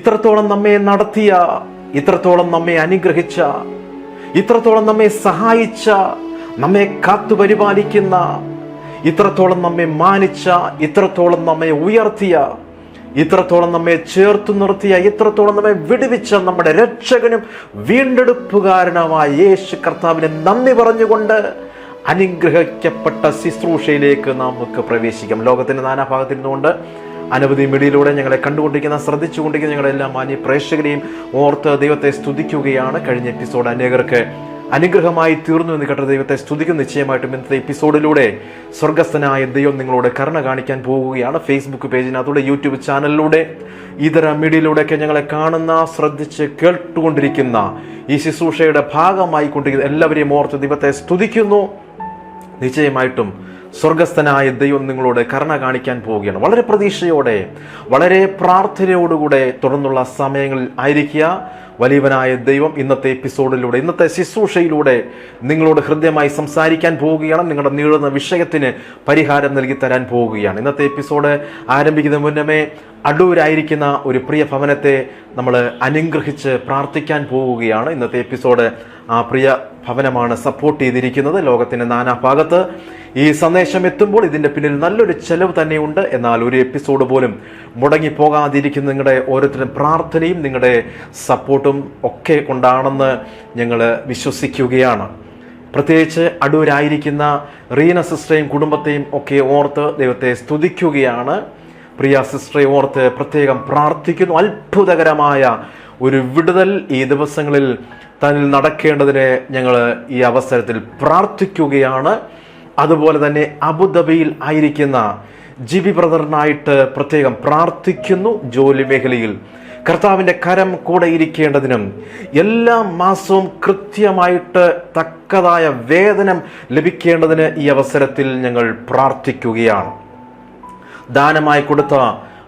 ഇത്രത്തോളം നമ്മെ നടത്തിയ ഇത്രത്തോളം നമ്മെ അനുഗ്രഹിച്ച ഇത്രത്തോളം നമ്മെ സഹായിച്ച നമ്മെ കാത്തു പരിപാലിക്കുന്ന ഇത്രത്തോളം നമ്മെ മാനിച്ച ഇത്രത്തോളം നമ്മെ ഉയർത്തിയ ഇത്രത്തോളം നമ്മെ ചേർത്തു നിർത്തിയ ഇത്രത്തോളം നമ്മെ വിടുവിച്ച നമ്മുടെ രക്ഷകനും വീണ്ടെടുപ്പുകാരനുമായ യേശു കർത്താവിനെ നന്ദി പറഞ്ഞുകൊണ്ട് അനുഗ്രഹിക്കപ്പെട്ട ശുശ്രൂഷയിലേക്ക് നമുക്ക് പ്രവേശിക്കാം. ലോകത്തിന്റെ നാനാഭാഗത്തിൽ നിന്നുകൊണ്ട് അനവധി മീഡിയയിലൂടെ ഞങ്ങളെ കണ്ടുകൊണ്ടിരിക്കുന്ന ശ്രദ്ധിച്ചുകൊണ്ടിരിക്കുന്ന ഞങ്ങളുടെ എല്ലാ മാന്യ പ്രേക്ഷകരെയും ഓർത്ത് ദൈവത്തെ സ്തുതിക്കുകയാണ് കഴിഞ്ഞ എപ്പിസോഡ് അനേകർക്ക്. അനുഗ്രഹമായി തീർന്നു എന്ന് കേട്ട ദൈവത്തെ സ്തുതിക്കും നിശ്ചയമായിട്ടും ഇന്നത്തെ എപ്പിസോഡിലൂടെ സ്വർഗസ്ഥനായ ദൈവം നിങ്ങളോട് കരുണ കാണിക്കാൻ പോവുകയാണ് ഫേസ്ബുക്ക് പേജിനകത്തൂടെ യൂട്യൂബ് ചാനലിലൂടെ ഇതര മീഡിയയിലൂടെയൊക്കെ ഞങ്ങളെ കാണുന്ന ശ്രദ്ധിച്ച് കേട്ടുകൊണ്ടിരിക്കുന്ന ഈ ശുശ്രൂഷയുടെ ഭാഗമായി കൊണ്ടിരിക്കുന്ന എല്ലാവരെയും ഓർത്ത് ദൈവത്തെ സ്തുതിക്കുന്നു. നിശ്ചയമായിട്ടും സ്വർഗസ്ഥനായ ദൈവം നിങ്ങളോട് കരുണ കാണിക്കാൻ പോവുകയാണ്. വളരെ പ്രതീക്ഷയോടെ വളരെ പ്രാർത്ഥനയോടുകൂടെ തുടർന്നുള്ള സമയങ്ങളിൽ ആയിരിക്കുക. വലിയവനായ ദൈവം ഇന്നത്തെ എപ്പിസോഡിലൂടെ ഇന്നത്തെ ശുശ്രൂഷയിലൂടെ നിങ്ങളോട് ഹൃദ്യമായി സംസാരിക്കാൻ പോവുകയാണ്. നിങ്ങളുടെ നീളുന്ന വിഷയത്തിന് പരിഹാരം നൽകി തരാൻ പോവുകയാണ്. ഇന്നത്തെ എപ്പിസോഡ് ആരംഭിക്കുന്ന മുന്നമേ അടൂരായിരിക്കുന്ന ഒരു പ്രിയ ഭവനത്തെ നമ്മൾ അനുഗ്രഹിച്ച് പ്രാർത്ഥിക്കാൻ പോവുകയാണ്. ഇന്നത്തെ എപ്പിസോഡ് ആ പ്രിയ ഭവനമാണ് സപ്പോർട്ട് ചെയ്തിരിക്കുന്നത് ലോകത്തിന്റെ നാനാഭാഗത്ത് ഈ സന്ദേശം എത്തുമ്പോൾ ഇതിന്റെ പിന്നിൽ നല്ലൊരു ചെലവ് തന്നെയുണ്ട്. എന്നാൽ ഒരു എപ്പിസോഡ് പോലും മുടങ്ങി പോകാതിരിക്കുന്ന നിങ്ങളുടെ ഓരോരുത്തരും പ്രാർത്ഥനയും നിങ്ങളുടെ സപ്പോർട്ടും ഒക്കെ കൊണ്ടാണെന്ന് ഞങ്ങൾ വിശ്വസിക്കുകയാണ്. പ്രത്യേകിച്ച് അടൂരായിരിക്കുന്ന റീന സിസ്റ്ററേയും കുടുംബത്തെയും ഒക്കെ ഓർത്ത് ദൈവത്തെ സ്തുതിക്കുകയാണ്. പ്രിയ സിസ്റ്ററെ ഓർത്ത് പ്രത്യേകം പ്രാർത്ഥിക്കുന്നു. അത്ഭുതകരമായ ഒരു വിടുതൽ ഈ ദിവസങ്ങളിൽ തന്നിൽ നടക്കേണ്ടതിന് ഞങ്ങൾ ഈ അവസരത്തിൽ പ്രാർത്ഥിക്കുകയാണ്. അതുപോലെ തന്നെ അബുദാബിയിൽ ആയിരിക്കുന്ന ജിബി ബ്രദറിനായിട്ട് പ്രത്യേകം പ്രാർത്ഥിക്കുന്നു. ജോലി മേഖലയിൽ കർത്താവിന്റെ കരം കൂടെ ഇരിക്കേണ്ടതിനും എല്ലാ മാസവും കൃത്യമായിട്ട് തക്കതായ വേതനം ലഭിക്കേണ്ടതിന് ഈ അവസരത്തിൽ ഞങ്ങൾ പ്രാർത്ഥിക്കുകയാണ്. ദാനമായി കൊടുത്ത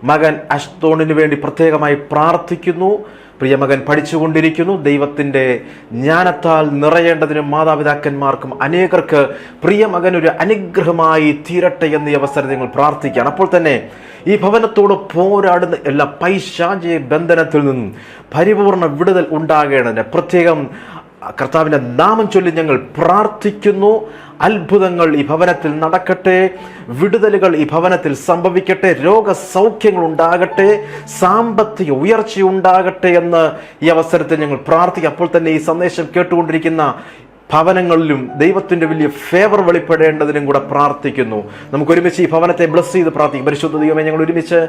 മകൻ അഷ്തോണിന് വേണ്ടി പ്രത്യേകമായി പ്രാർത്ഥിക്കുന്നു. പ്രിയമകൻ പഠിച്ചുകൊണ്ടിരിക്കുന്നു. ദൈവത്തിന്റെ ജ്ഞാനത്താൽ നിറയേണ്ടതിനും മാതാപിതാക്കന്മാർക്കും അനേകർക്ക് പ്രിയമകൻ ഒരു അനുഗ്രഹമായി തീരട്ടെ എന്ന അവസരം നിങ്ങൾ പ്രാർത്ഥിക്കുകയാണ്. അപ്പോൾ തന്നെ ഈ ഭവനത്തോട് പോരാടുന്ന എല്ലാ പൈശാചിക ബന്ധനത്തിൽ നിന്നും പരിപൂർണ വിടുതൽ ഉണ്ടാകേണ്ടതിന് പ്രത്യേകം കർത്താവിന്റെ നാമം ചൊല്ലി ഞങ്ങൾ പ്രാർത്ഥിക്കുന്നു. അത്ഭുതങ്ങൾ ഈ ഭവനത്തിൽ നടക്കട്ടെ വിടുതലുകൾ ഈ ഭവനത്തിൽ സംഭവിക്കട്ടെ രോഗസൗഖ്യങ്ങൾ ഉണ്ടാകട്ടെ സാമ്പത്തിക ഉയർച്ച ഉണ്ടാകട്ടെ എന്ന് ഈ അവസരത്തിൽ ഞങ്ങൾ പ്രാർത്ഥിക്കും. അപ്പോൾ തന്നെ ഈ സന്ദേശം കേട്ടുകൊണ്ടിരിക്കുന്ന ഭവനങ്ങളിലും ദൈവത്തിന്റെ വലിയ ഫേവർ വെളിപ്പെടേണ്ടതിനും കൂടെ പ്രാർത്ഥിക്കുന്നു. നമുക്ക് ഒരുമിച്ച് ഈ ഭവനത്തെ ബ്ലസ് ചെയ്ത് പ്രാർത്ഥിക്കും. പരിശുദ്ധ ദൈവമേ ഞങ്ങൾ ഒരുമിച്ച്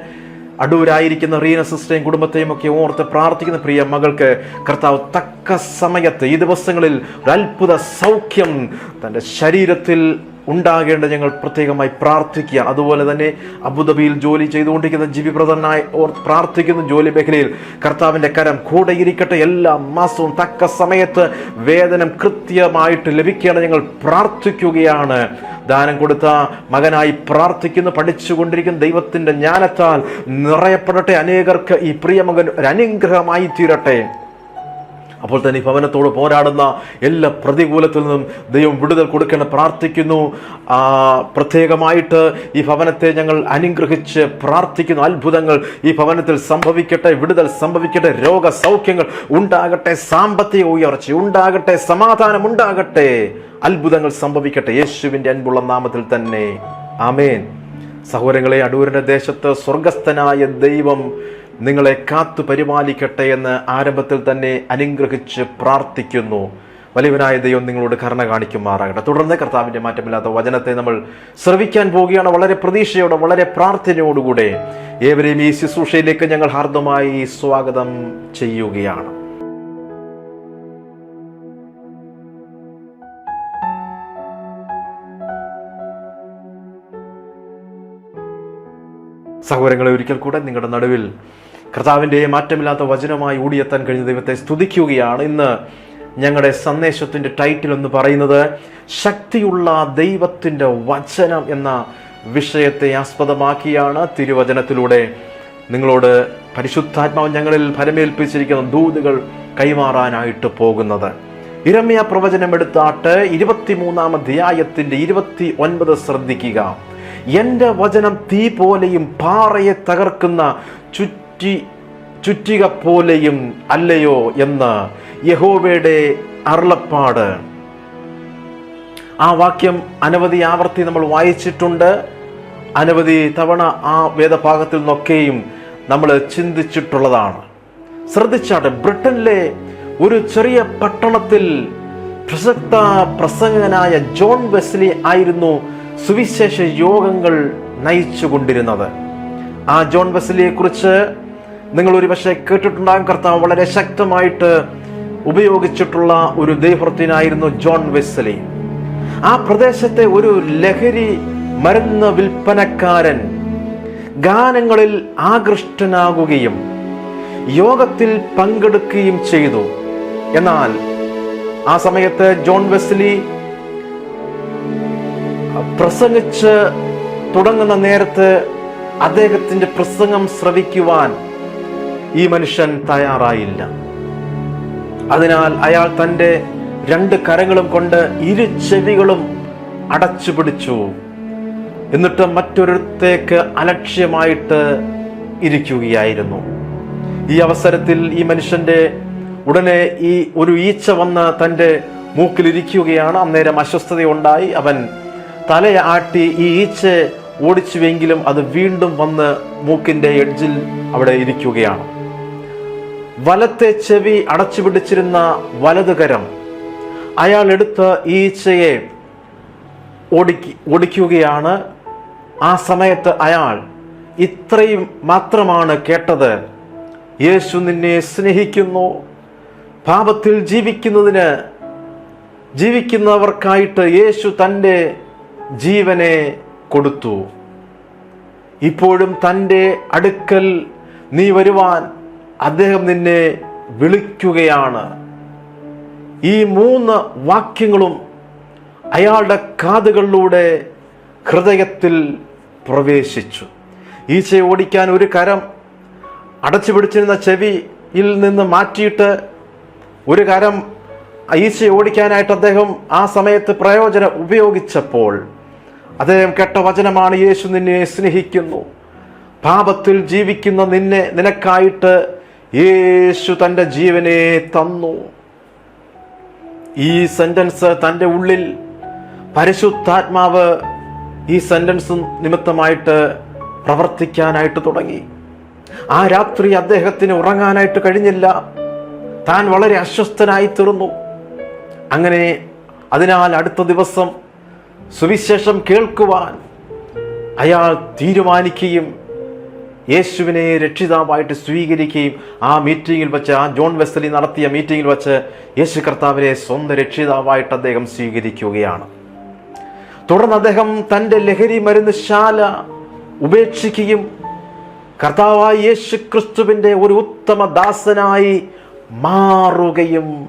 അടൂരായിരിക്കുന്ന റീന സിസ്റ്ററേയും കുടുംബത്തെയും ഒക്കെ ഓർത്ത് പ്രാർത്ഥിക്കുന്ന പ്രിയ മകൾക്ക് കർത്താവ് തക്ക സമയത്ത് ഈ ദിവസങ്ങളിൽ ഒരു അത്ഭുത സൗഖ്യം തന്റെ ശരീരത്തിൽ ഉണ്ടാകേണ്ട ഞങ്ങൾ പ്രത്യേകമായി പ്രാർത്ഥിക്കുക. അതുപോലെ തന്നെ അബുദാബിയിൽ ജോലി ചെയ്തുകൊണ്ടിരിക്കുന്ന ജിബി ബ്രദറിനായി ഓർ പ്രാർത്ഥിക്കുന്ന ജോലി മേഖലയിൽ കർത്താവിന്റെ കരം കൂടെ ഇരിക്കട്ടെ. എല്ലാ മാസവും തക്ക സമയത്ത് വേതനം കൃത്യമായിട്ട് ലഭിക്കുകയാണ് ഞങ്ങൾ പ്രാർത്ഥിക്കുകയാണ്. ദാനം കൊടുത്ത മകനായി പ്രാർത്ഥിക്കുന്നു പഠിച്ചുകൊണ്ടിരിക്കുന്ന ദൈവത്തിന്റെ ജ്ഞാനത്താൽ നിറയപ്പെടട്ടെ. അനേകർക്ക് ഈ പ്രിയമകൻ ഒരു അനുഗ്രഹമായി തീരട്ടെ അപ്പോൾ തന്നെ ഈ ഭവനത്തോട് പോരാടുന്ന എല്ലാ പ്രതികൂലത്തിൽ നിന്നും ദൈവം വിടുതൽ കൊടുക്കണം പ്രാർത്ഥിക്കുന്നു. പ്രത്യേകമായിട്ട് ഈ ഭവനത്തെ ഞങ്ങൾ അനുഗ്രഹിച്ച് പ്രാർത്ഥിക്കുന്നു. അത്ഭുതങ്ങൾ ഈ ഭവനത്തിൽ സംഭവിക്കട്ടെ വിടുതൽ സംഭവിക്കട്ടെ രോഗ സൗഖ്യങ്ങൾ ഉണ്ടാകട്ടെ സാമ്പത്തിക ഉയർച്ച ഉണ്ടാകട്ടെ സമാധാനം ഉണ്ടാകട്ടെ അത്ഭുതങ്ങൾ സംഭവിക്കട്ടെ. യേശുവിന്റെ അൻപുള്ള നാമത്തിൽ തന്നെ. ആമേൻ. സഹോദരങ്ങളെ അടൂരിന്റെ ദേശത്ത് സ്വർഗസ്ഥനായ ദൈവം നിങ്ങളെ കാത്തു പരിപാലിക്കട്ടെ എന്ന് ആരംഭത്തിൽ തന്നെ അനുഗ്രഹിച്ച് പ്രാർത്ഥിക്കുന്നു. വലിയവനായ ദൈവം നിങ്ങളോട് കരുണ കാണിക്കുമാറാകട്ടെ. തുടർന്ന് കർത്താവിന്റെ മാറ്റമില്ലാത്ത വചനത്തെ നമ്മൾ ശ്രവിക്കാൻ പോവുകയാണ്. വളരെ പ്രതീക്ഷയോടെ വളരെ പ്രാർത്ഥനയോടുകൂടെ ഏവരെയും ഈ ശുശ്രൂഷയിലേക്ക് ഞങ്ങൾ ഹാർദമായി സ്വാഗതം ചെയ്യുകയാണ്. സഹോദരങ്ങളെ ഒരിക്കൽ കൂടെ നിങ്ങളുടെ നടുവിൽ കർത്താവിന്റെ മാറ്റമില്ലാത്ത വചനമായി ഓടിയെത്താൻ കഴിഞ്ഞ ദൈവത്തെ സ്തുതിക്കുകയാണ്. ഇന്ന് ഞങ്ങളുടെ സന്ദേശത്തിന്റെ ടൈറ്റിൽ എന്ന് പറയുന്നത് ശക്തിയുള്ള ദൈവത്തിന്റെ വചനം എന്ന വിഷയത്തെ ആസ്പദമാക്കിയാണ് തിരുവചനത്തിലൂടെ. നിങ്ങളോട് പരിശുദ്ധാത്മാവ് ഞങ്ങളിൽ ഫലമേൽപ്പിച്ചിരിക്കുന്ന ദൂതുകൾ കൈമാറാനായിട്ട് പോകുന്നത്. ഇരമ്യ പ്രവചനം എടുത്താട്ട് ഇരുപത്തിമൂന്നാം അധ്യായത്തിന്റെ ഇരുപത്തി ഒൻപത് ശ്രദ്ധിക്കുക. എന്റെ വചനം തീ പോലെയും പാറയെ തകർക്കുന്ന ചുറ്റി ചുറ്റിക പോലെയും അല്ലയോ എന്ന് യഹോവയുടെ അരുളപ്പാട്. ആ വാക്യം അനവധി ആവർത്തി നമ്മൾ വായിച്ചിട്ടുണ്ട്. അനവധി തവണ ആ വേദഭാഗത്തിൽ നിന്നൊക്കെയും നമ്മൾ ചിന്തിച്ചിട്ടുള്ളതാണ്. ശ്രദ്ധിച്ചാട്ടെ ബ്രിട്ടനിലെ ഒരു ചെറിയ പട്ടണത്തിൽ പ്രസക്ത പ്രസംഗനായ ജോൺ വെസ്ലി ആയിരുന്നു സുവിശേഷ യോഗങ്ങൾ നയിച്ചുകൊണ്ടിരുന്നത്. ആ ജോൺ വെസ്ലിയെ കുറിച്ച് നിങ്ങൾ ഒരുപക്ഷെ കേട്ടിട്ടുണ്ടാകും കർത്താവ് വളരെ ശക്തമായിട്ട് ഉപയോഗിച്ചിട്ടുള്ള ഒരു ദൈവത്തിനായിരുന്നു ജോൺ വെസ്ലി. ആ പ്രദേശത്തെ ഒരു ലഹരി മരുന്ന് വിൽപ്പനക്കാരൻ ഗാനങ്ങളിൽ ആകൃഷ്ടനാകുകയും യോഗത്തിൽ പങ്കെടുക്കുകയും ചെയ്തു. എന്നാൽ ആ സമയത്ത് ജോൺ വെസ്ലി പ്രസംഗിച്ച് തുടങ്ങുന്ന നേരത്ത് അദ്ദേഹത്തിന്റെ പ്രസംഗം ശ്രവിക്കുവാൻ ഈ മനുഷ്യൻ തയ്യാറായില്ല. അതിനാൽ അയാൾ തന്റെ രണ്ട് കരങ്ങളും കൊണ്ട് ഇരു ചെവികളും അടച്ചു പിടിച്ചു. എന്നിട്ട് മറ്റൊരിടത്തേക്ക് അലക്ഷ്യമായിട്ട് ഇരിക്കുകയായിരുന്നു. ഈ അവസരത്തിൽ ഈ മനുഷ്യന്റെ ഉടനെ ഈ ഒരു ഈച്ച വന്ന് തന്റെ മൂക്കിലിരിക്കുകയാണ്. അന്നേരം അസ്വസ്ഥതയുണ്ടായി. അവൻ തലയെ ആട്ടി ഈ ഈച്ച ഓടിച്ചുവെങ്കിലും അത് വീണ്ടും വന്ന് മൂക്കിന്റെ എഡ്ജിൽ അവിടെ ഇരിക്കുകയാണ്. വലത്തെ ചെവി അടച്ചു പിടിച്ചിരുന്ന വലതുകരം. അയാൾ എടുത്ത് ഈച്ചയെ ഓടിക്ക് ഓടിക്കുകയാണ് ആ സമയത്ത് അയാൾ ഇത്രയും മാത്രമാണ് കേട്ടത്. യേശു നിന്നെ സ്നേഹിക്കുന്നു. പാപത്തിൽ ജീവിക്കുന്നതിന് ജീവിക്കുന്നവർക്കായിട്ട് യേശു തന്റെ ജീവനെ കൊടുത്തു. ഇപ്പോഴും തന്റെ അടുക്കൽ നീ വരുവാൻ അദ്ദേഹം നിന്നെ വിളിക്കുകയാണ്. ഈ മൂന്ന് വാക്യങ്ങളും അയാളുടെ കാതുകളിലൂടെ ഹൃദയത്തിൽ പ്രവേശിച്ചു. ഈച്ചയെ ഓടിക്കാൻ ഒരു കരം അടച്ചു പിടിച്ചിരുന്ന ചെവിയിൽ നിന്ന് മാറ്റിയിട്ട് ഒരു കരം ഈച്ചയെ ഓടിക്കാനായിട്ട് അദ്ദേഹം ആ സമയത്ത് പ്രയോജനം ഉപയോഗിച്ചപ്പോൾ അദ്ദേഹം കേട്ട വചനമാണ് യേശു നിന്നെ സ്നേഹിക്കുന്നു. പാപത്തിൽ ജീവിക്കുന്ന നിന്നെ നിനക്കായിട്ട് യേശു തന്റെ ജീവനെ തന്നു. ഈ സെന്റൻസ് തന്റെ ഉള്ളിൽ പരിശുദ്ധാത്മാവ് ഈ സെന്റൻസ് നിമിത്തമായിട്ട് പ്രവർത്തിക്കാനായിട്ട് തുടങ്ങി. ആ രാത്രി അദ്ദേഹത്തിന് ഉറങ്ങാനായിട്ട് കഴിഞ്ഞില്ല. താൻ വളരെ അസ്വസ്ഥനായി തീർന്നു. അങ്ങനെ അതിനാൽ അടുത്ത ദിവസം സുവിശേഷം കേൾക്കുവാൻ അയാൾ തീരുമാനിക്കുകയും യേശുവിനെ രക്ഷിതാവായിട്ട് സ്വീകരിക്കുകയും ആ മീറ്റിങ്ങിൽ വെച്ച് ആ ജോൺ വെസ്ലി നടത്തിയ മീറ്റിങ്ങിൽ വെച്ച് യേശു കർത്താവിനെ സ്വന്തം രക്ഷിതാവായിട്ട് അദ്ദേഹം സ്വീകരിക്കുകയാണ്. തുടർന്ന് അദ്ദേഹം തന്റെ ലഹരി മരുന്ന് ശാല ഉപേക്ഷിക്കുകയും കർത്താവായ യേശു ക്രിസ്തുവിന്റെ ഒരു ഉത്തമ ദാസനായി മാറുകയും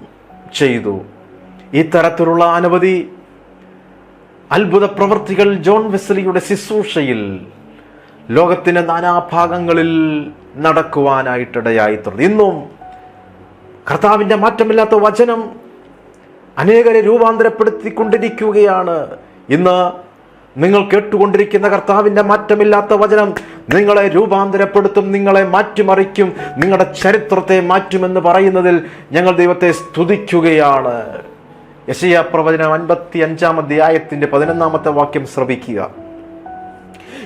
ചെയ്തു. ഇത്തരത്തിലുള്ള അനവധി അത്ഭുത പ്രവൃത്തികൾ ജോൺ വെസ്ലിയുടെ ശുശ്രൂഷയിൽ ലോകത്തിന്റെ നാനാഭാഗങ്ങളിൽ നടക്കുവാനായിട്ടിടയായി തീർന്നു ഇന്നും കർത്താവിന്റെ മാറ്റമില്ലാത്ത വചനം അനേകരെ രൂപാന്തരപ്പെടുത്തിക്കൊണ്ടിരിക്കുകയാണ്. ഇന്ന് നിങ്ങൾ കേട്ടുകൊണ്ടിരിക്കുന്ന കർത്താവിന്റെ മാറ്റമില്ലാത്ത വചനം നിങ്ങളെ രൂപാന്തരപ്പെടുത്തും നിങ്ങളെ മാറ്റിമറിക്കും നിങ്ങളുടെ ചരിത്രത്തെ മാറ്റുമെന്ന് പറയുന്നതിൽ ഞങ്ങൾ ദൈവത്തെ സ്തുതിക്കുകയാണ്. യശയ പ്രവചനം അൻപത്തി അഞ്ചാം അധ്യായത്തിന്റെ പതിനൊന്നാമത്തെ വാക്യം ശ്രവിക്കുക.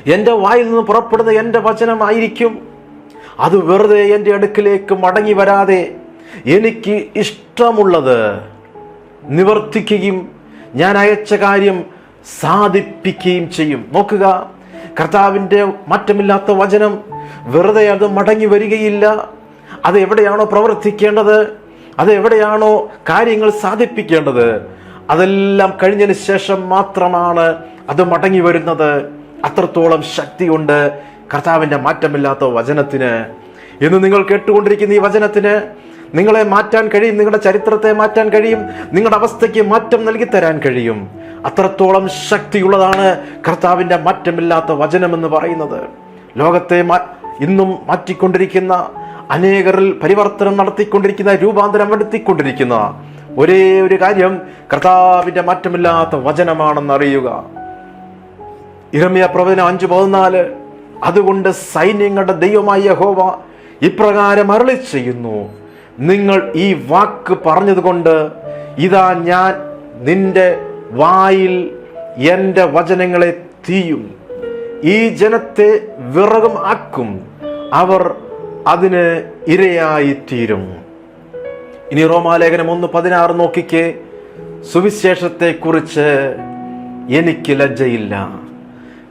എന്റെ വായിൽ നിന്ന് പുറപ്പെടുന്ന എന്റെ വചനമായിരിക്കും അത് വെറുതെ എന്റെ അടുക്കിലേക്ക് മടങ്ങി വരാതെ എനിക്ക് ഇഷ്ടമുള്ളത് നിവർത്തിക്കുകയും ഞാൻ അയച്ച കാര്യം സാധിപ്പിക്കുകയും ചെയ്യും. നോക്കുക കർത്താവിന്റെ മാറ്റമില്ലാത്ത വചനം വെറുതെ അത് മടങ്ങി വരികയില്ല. അത് എവിടെയാണോ പ്രവർത്തിക്കേണ്ടത്? അത് എവിടെയാണോ കാര്യങ്ങൾ സാധിപ്പിക്കേണ്ടത്? അതെല്ലാം കഴിഞ്ഞതിന് ശേഷം മാത്രമാണ് അത് മടങ്ങി വരുന്നത്. അത്രത്തോളം ശക്തിയുണ്ട്. കർത്താവിന്റെ മാറ്റമില്ലാത്ത വചനത്തിന്. ഇന്ന് നിങ്ങൾ കേട്ടുകൊണ്ടിരിക്കുന്ന ഈ വചനത്തിന് നിങ്ങളെ മാറ്റാൻ കഴിയും നിങ്ങളുടെ ചരിത്രത്തെ മാറ്റാൻ കഴിയും നിങ്ങളുടെ അവസ്ഥയ്ക്ക് മാറ്റം നൽകി തരാൻ കഴിയും. അത്രത്തോളം ശക്തിയുള്ളതാണ് കർത്താവിന്റെ മാറ്റമില്ലാത്ത വചനം എന്ന് പറയുന്നത്. ലോകത്തെ ഇന്നും മാറ്റിക്കൊണ്ടിരിക്കുന്ന അനേകരിൽ പരിവർത്തനം നടത്തിക്കൊണ്ടിരിക്കുന്ന രൂപാന്തരം വരുത്തിക്കൊണ്ടിരിക്കുന്ന ഒരേ ഒരു കാര്യം കർത്താവിന്റെ മാറ്റമില്ലാത്ത വചനമാണെന്ന് അറിയുക ഇരമ്യ പ്രവചനം അഞ്ച് പതിനാല്. അതുകൊണ്ട് സൈന്യങ്ങളുടെ ദൈവമായ യഹോവ ഇപ്രകാരം അരളി ചെയ്യുന്നു. നിങ്ങൾ ഈ വാക്ക് പറഞ്ഞതുകൊണ്ട് ഇതാ ഞാൻ നിന്റെ വായിൽ എന്റെ വചനങ്ങളെ തീയും. ഈ ജനത്തെ വിറകും ആക്കും. അവർ അതിന് ഇരയായിത്തീരും. ഇനി റോമാലേഖനം ഒന്ന് പതിനാറ് നോക്കിക്കേ. സുവിശേഷത്തെക്കുറിച്ച് എനിക്ക് ലജ്ജയില്ല.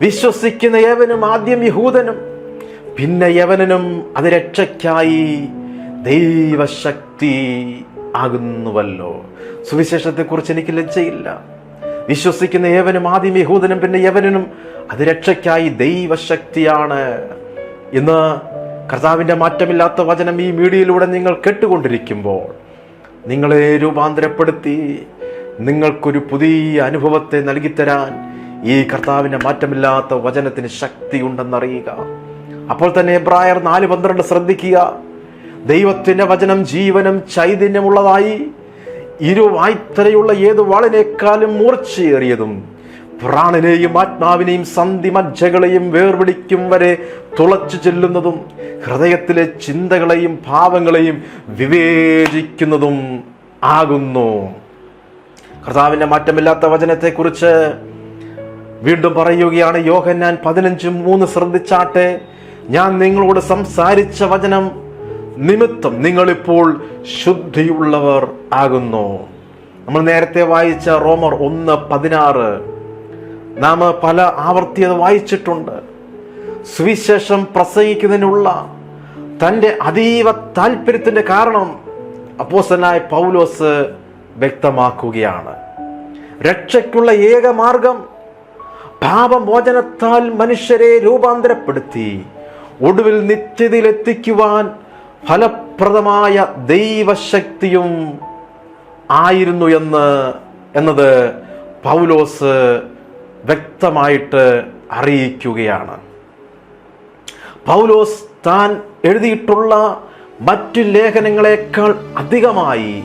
വിശ്വസിക്കുന്ന യവനും ആദ്യം യഹൂദനും പിന്നെ യവനനും അത് രക്ഷയ്ക്കായി ദൈവശക്തി ആകുന്നുവല്ലോ. സുവിശേഷത്തെക്കുറിച്ച് എനിക്ക് ലജ്ജയില്ല. വിശ്വസിക്കുന്ന യവനും ആദ്യം യഹൂദനും പിന്നെ യവനനും അത് രക്ഷയ്ക്കായി ദൈവശക്തിയാണ് ഇന്ന് കർത്താവിന്റെ മാറ്റമില്ലാത്ത വചനം ഈ മീഡിയയിലൂടെ നിങ്ങൾ കേട്ടുകൊണ്ടിരിക്കുമ്പോൾ നിങ്ങളെ രൂപാന്തരപ്പെടുത്തി നിങ്ങൾക്കൊരു പുതിയ അനുഭവത്തെ നൽകിത്തരാൻ ഈ കർത്താവിന്റെ മാറ്റമില്ലാത്ത വചനത്തിന് ശക്തിയുണ്ടെന്നറിയുക. അപ്പോൾ തന്നെ എബ്രായർ നാല് പന്ത്രണ്ട് ശ്രദ്ധിക്കുക. ദൈവത്തിന്റെ വചനം ജീവനും ചൈതന്യമുള്ളതായി ഇരുവായ്ത്തരയുള്ള ഏത് വാളിനേക്കാളും മൂർച്ചയേറിയതും പ്രാണനെയും ആത്മാവിനെയും സന്ധി മജ്ജകളെയും വേർപിടിക്കും വരെ തുളച്ചു ചെല്ലുന്നതും ഹൃദയത്തിലെ ചിന്തകളെയും ഭാവങ്ങളെയും വിവേചിക്കുന്നതും ആകുന്നു. കർത്താവിന്റെ മാറ്റമില്ലാത്ത വചനത്തെക്കുറിച്ച് വീണ്ടും പറയുകയാണ് യോഹന്നാൻ പതിനഞ്ചും മൂന്ന് ശ്രദ്ധിച്ചാട്ടെ. ഞാൻ നിങ്ങളോട് സംസാരിച്ച വചനം നിമിത്തം നിങ്ങളിപ്പോൾ ശുദ്ധിയുള്ളവർ ആകുന്നു. നമ്മൾ നേരത്തെ വായിച്ച റോമർ ഒന്ന് പതിനാറ്. നാം പല ആവർത്തി അത് വായിച്ചിട്ടുണ്ട്. സുവിശേഷം പ്രസംഗിക്കുന്നതിനുള്ള തന്റെ അതീവ താല്പര്യത്തിന്റെ കാരണം അപ്പോസനായ പൗലോസ് വ്യക്തമാക്കുകയാണ്. രക്ഷയ്ക്കുള്ള ഏക മാർഗം പാപമോചനത്താൽ മനുഷ്യരെ രൂപാന്തരപ്പെടുത്തി. ഒടുവിൽ നിത്യതയിലെത്തിക്കുവാൻ ഫലപ്രദമായ ദൈവശക്തിയും ആയിരുന്നു എന്ന് എന്നത് പൗലോസ് വ്യക്തമായിട്ട് അറിയിക്കുകയാണ്. പൗലോസ് താൻ എഴുതിയിട്ടുള്ള മറ്റു ലേഖനങ്ങളെക്കാൾ അധികമായി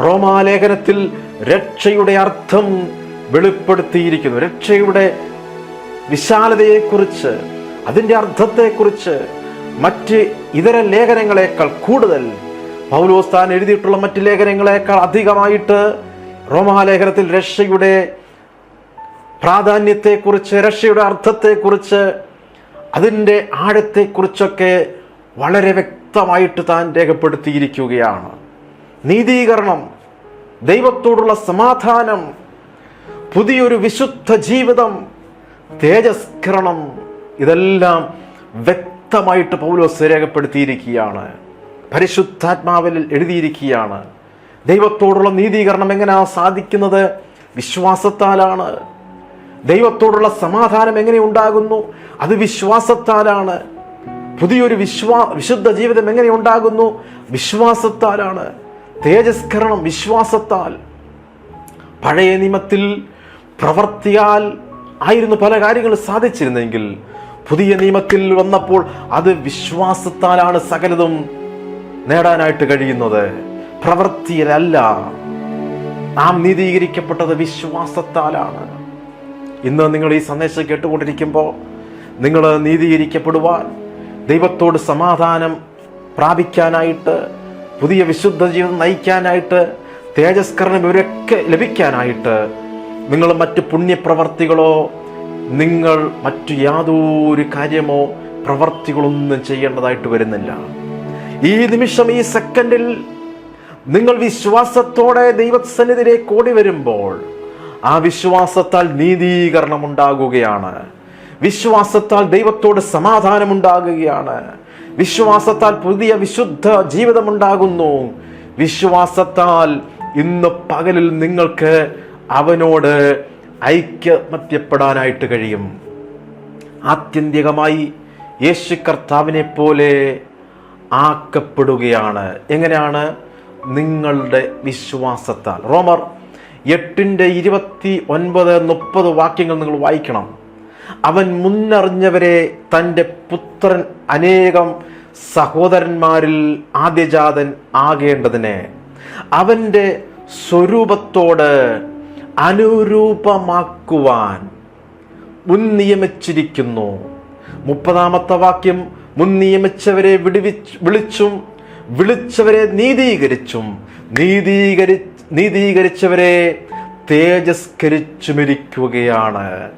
റോമാലേഖനത്തിൽ രക്ഷയുടെ അർത്ഥം വെളിപ്പെടുത്തിയിരിക്കുന്നു. രക്ഷയുടെ വിശാലതയെക്കുറിച്ച് അതിന്റെ അർത്ഥത്തെക്കുറിച്ച് മറ്റ് ഇതര ലേഖനങ്ങളെക്കാൾ കൂടുതൽ പൗലോസ് താൻ എഴുതിയിട്ടുള്ള മറ്റ് ലേഖനങ്ങളെക്കാൾ അധികമായിട്ട് റോമാലേഖനത്തിൽ രക്ഷയുടെ പ്രാധാന്യത്തെക്കുറിച്ച് രക്ഷയുടെ അർത്ഥത്തെക്കുറിച്ച് അതിന്റെ ആഴത്തെക്കുറിച്ചൊക്കെ വളരെ വ്യക്തമായിട്ട് താൻ രേഖപ്പെടുത്തിയിരിക്കുകയാണ്. നീതീകരണം ദൈവത്തോടുള്ള സമാധാനം പുതിയൊരു വിശുദ്ധ ജീവിതം തേജസ്കരണം ഇതെല്ലാം വ്യക്തമായിട്ട് പൗലോസ് രേഖപ്പെടുത്തിയിരിക്കുകയാണ്. പരിശുദ്ധാത്മാവിൽ എഴുതിയിരിക്കുകയാണ്. ദൈവത്തോടുള്ള നീതീകരണം എങ്ങനെയാണ് സാധിക്കുന്നത്? വിശ്വാസത്താലാണ്. ദൈവത്തോടുള്ള സമാധാനം എങ്ങനെ ഉണ്ടാകുന്നു? അത് വിശ്വാസത്താലാണ്. പുതിയൊരു വിശ്വാ വിശുദ്ധ ജീവിതം എങ്ങനെ ഉണ്ടാകുന്നു? വിശ്വാസത്താലാണ്. തേജസ്കരണം വിശ്വാസത്താൽ. പഴയ നിയമത്തിൽ പ്രവർത്തിയാൽ ആയിരുന്നു പല കാര്യങ്ങളും സാധിച്ചിരുന്നെങ്കിൽ പുതിയ നിയമത്തിൽ വന്നപ്പോൾ അത് വിശ്വാസത്താലാണ് സകലതും നേടാനായിട്ട് കഴിയുന്നത്. പ്രവൃത്തിയിലല്ല നാം നീതീകരിക്കപ്പെട്ടത് വിശ്വാസത്താലാണ്. ഇന്ന് നിങ്ങൾ ഈ സന്ദേശം കേട്ടുകൊണ്ടിരിക്കുമ്പോൾ നിങ്ങൾ നീതീകരിക്കപ്പെടുവാൻ ദൈവത്തോട് സമാധാനം പ്രാപിക്കാനായിട്ട് പുതിയ വിശുദ്ധ ജീവിതം നയിക്കാനായിട്ട് തേജസ്കരണം ഇവരൊക്കെ ലഭിക്കാനായിട്ട് നിങ്ങൾ മറ്റ് പുണ്യപ്രവർത്തികളോ നിങ്ങൾ മറ്റു യാതൊരു കാര്യമോ പ്രവർത്തികളൊന്നും ചെയ്യേണ്ടതായിട്ട് വരുന്നില്ല. ഈ നിമിഷം ഈ സെക്കൻഡിൽ നിങ്ങൾ വിശ്വാസത്തോടെ ദൈവസന്നിധിയിലേക്ക് ഓടി വരുമ്പോൾ ആ വിശ്വാസത്താൽ നീതീകരണം ഉണ്ടാകുകയാണ് വിശ്വാസത്താൽ ദൈവത്തോട് സമാധാനം ഉണ്ടാകുകയാണ് വിശ്വാസത്താൽ പുതിയ വിശുദ്ധ ജീവിതമുണ്ടാകുന്നു. വിശ്വാസത്താൽ ഇന്ന് പകലിൽ നിങ്ങൾക്ക് അവനോട് ഐക്യമത്യപ്പെടാനായിട്ട് കഴിയും. ആത്യന്തികമായി യേശു കർത്താവിനെ പോലെ ആക്കപ്പെടുകയാണ്. എങ്ങനെയാണ്? നിങ്ങളുടെ വിശ്വാസത്താൽ. റോമർ എട്ടിന്റെ ഇരുപത്തി ഒൻപത് മുപ്പത് വാക്യങ്ങൾ നിങ്ങൾ വായിക്കണം. അവൻ മുന്നറിഞ്ഞവരെ തന്റെ പുത്രൻ അനേകം സഹോദരന്മാരിൽ ആദ്യജാതൻ ആകേണ്ടതിന്. അവന്റെ സ്വരൂപത്തോട് അനുരൂപമാക്കുവാൻ മുൻ നിയമിച്ചിരിക്കുന്നു. മുപ്പതാമത്തെ വാക്യം മുൻ നിയമിച്ചവരെ വിടുവിച്ച് വിളിച്ചും വിളിച്ചവരെ നീതീകരിച്ചും നീതീകരി നീതീകരിച്ചവരെ തേജസ്കരിച്ചുമിരിക്കുകയാണ്.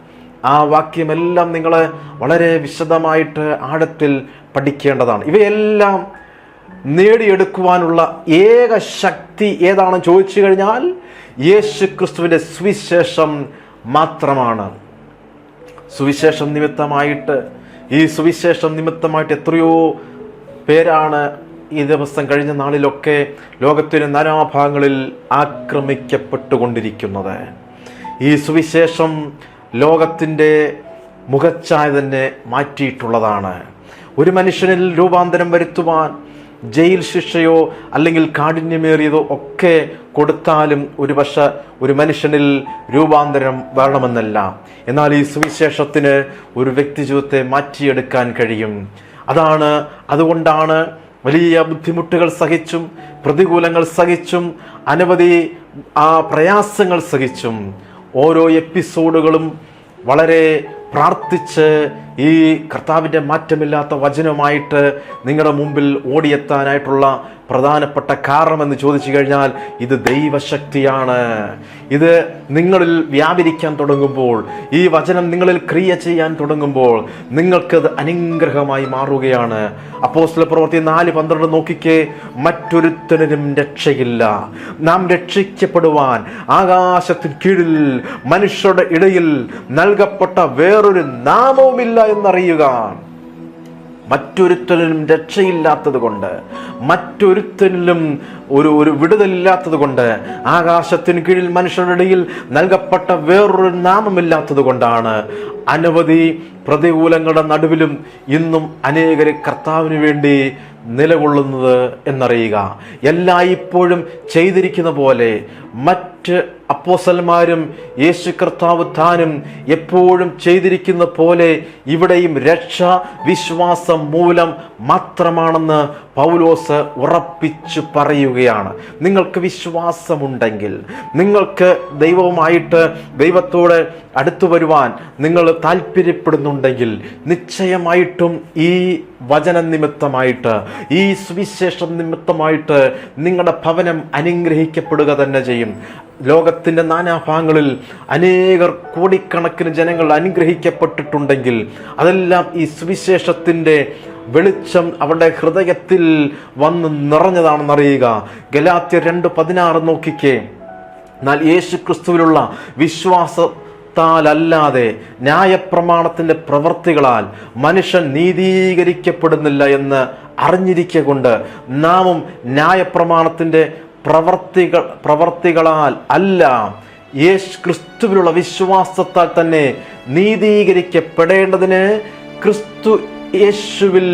ആ വാക്യമെല്ലാം നിങ്ങൾ വളരെ വിശദമായിട്ട് ആഴത്തിൽ പഠിക്കേണ്ടതാണ്. ഇവയെല്ലാം നേടിയെടുക്കുവാനുള്ള ഏക ശക്തി ഏതാണെന്ന് ചോദിച്ചു കഴിഞ്ഞാൽ യേശു ക്രിസ്തുവിന്റെ സുവിശേഷം മാത്രമാണ്. സുവിശേഷം നിമിത്തമായിട്ട് ഈ സുവിശേഷം നിമിത്തമായിട്ട് എത്രയോ പേരാണ് ഈ ദിവസം കഴിഞ്ഞ നാളിലൊക്കെ ലോകത്തിന് നാനാഭാഗങ്ങളിൽ ആക്രമിക്കപ്പെട്ടുകൊണ്ടിരിക്കുന്നത്. ഈ സുവിശേഷം ലോകത്തിന്റെ മുഖച്ഛായ തന്നെ മാറ്റിയിട്ടുള്ളതാണ്. ഒരു മനുഷ്യനിൽ രൂപാന്തരം വരുത്തുവാൻ ജയിൽ ശിക്ഷയോ അല്ലെങ്കിൽ കാഠിന്യമേറിയതോ ഒക്കെ കൊടുത്താലും ഒരു പക്ഷെ ഒരു മനുഷ്യനിൽ രൂപാന്തരം വരണമെന്നല്ല. എന്നാൽ ഈ സുവിശേഷത്തിന് ഒരു വ്യക്തി ജീവിതത്തെ മാറ്റിയെടുക്കാൻ കഴിയും. അതാണ് അതുകൊണ്ടാണ് വലിയ ബുദ്ധിമുട്ടുകൾ സഹിച്ചും പ്രതികൂലങ്ങൾ സഹിച്ചും അനവധി ആ പ്രയാസങ്ങൾ സഹിച്ചും ഓരോ എപ്പിസോഡുകളും വളരെ പ്രാർത്ഥിച്ച് ഈ കർത്താവിന്റെ മാറ്റമില്ലാത്ത വചനമായിട്ട് നിങ്ങളുടെ മുമ്പിൽ ഓടിയെത്താനായിട്ടുള്ള പ്രധാനപ്പെട്ട കാരണമെന്ന് ചോദിച്ചു കഴിഞ്ഞാൽ ഇത് ദൈവശക്തിയാണ്. ഇത് നിങ്ങളിൽ വ്യാപരിക്കാൻ തുടങ്ങുമ്പോൾ ഈ വചനം നിങ്ങളിൽ ക്രിയ ചെയ്യാൻ തുടങ്ങുമ്പോൾ നിങ്ങൾക്കത് അനുഗ്രഹമായി മാറുകയാണ്. അപ്പോസ്ല പ്രവൃത്തി നാല് പന്ത്രണ്ട് നോക്കിക്കേ മറ്റൊരുത്തനും രക്ഷയില്ല. നാം രക്ഷിക്കപ്പെടുവാൻ ആകാശത്തിന് കീഴിൽ മനുഷ്യരുടെ ഇടയിൽ നൽകപ്പെട്ട വേറൊരു നാമവുമില്ല എന്നറിയുക. മറ്റൊരുത്തനിലും രക്ഷയില്ലാത്തത് കൊണ്ട് മറ്റൊരുത്തനിലും ഒരു ഒരു വിടുതലില്ലാത്തത് കൊണ്ട് ആകാശത്തിന് കീഴിൽ മനുഷ്യരുടെ ഇടയിൽ നൽകപ്പെട്ട വേറൊരു നാമമില്ലാത്തത് കൊണ്ടാണ് അനവധി പ്രതികൂലങ്ങളുടെ നടുവിലും ഇന്നും അനേകർ കർത്താവിന് വേണ്ടി നിലകൊള്ളുന്നത് എന്നറിയുക. എല്ലാ ഇപ്പോഴും ചെയ്തിരിക്കുന്ന പോലെ മറ്റ് അപ്പോസന്മാരും യേശു കർത്താവ് താനും എപ്പോഴും ചെയ്തിരിക്കുന്ന പോലെ ഇവിടെയും രക്ഷ വിശ്വാസം മൂലം മാത്രമാണെന്ന് പൗലോസ് ഉറപ്പിച്ചു പറയുകയാണ്. നിങ്ങൾക്ക് വിശ്വാസമുണ്ടെങ്കിൽ നിങ്ങൾക്ക് ദൈവവുമായിട്ട് ദൈവത്തോട് അടുത്തു വരുവാൻ നിങ്ങൾ താല്പര്യപ്പെടുന്നുണ്ടെങ്കിൽ നിശ്ചയമായിട്ടും ഈ വചന നിമിത്തമായിട്ട് ഈ സുവിശേഷം നിമിത്തമായിട്ട് നിങ്ങളുടെ ഭവനം അനുഗ്രഹിക്കപ്പെടുക തന്നെ ചെയ്യും. ലോകത്തിന്റെ നാനാഭാഗങ്ങളിൽ അനേകർ കോടിക്കണക്കിന് ജനങ്ങൾ അനുഗ്രഹിക്കപ്പെട്ടിട്ടുണ്ടെങ്കിൽ അതെല്ലാം ഈ സുവിശേഷത്തിന്റെ വെളിച്ചം അവരുടെ ഹൃദയത്തിൽ വന്ന് നിറഞ്ഞതാണെന്നറിയുക. ഗലാത്യ രണ്ട് പതിനാറ് നോക്കിക്കേ. എന്നാൽ യേശു ക്രിസ്തുവിലുള്ള വിശ്വാസത്താലല്ലാതെ ന്യായപ്രമാണത്തിന്റെ പ്രവൃത്തികളാൽ മനുഷ്യൻ നീതീകരിക്കപ്പെടുന്നില്ല എന്ന് അറിഞ്ഞിരിക്കുക കൊണ്ട് നാമും ന്യായപ്രമാണത്തിന്റെ പ്രവർത്തികൾ പ്രവർത്തികളാൽ അല്ല യേശു ക്രിസ്തുവിലുള്ള വിശ്വാസത്താൽ തന്നെ നീതീകരിക്കപ്പെടേണ്ടതിന് ക്രിസ്തു യേശുവിൽ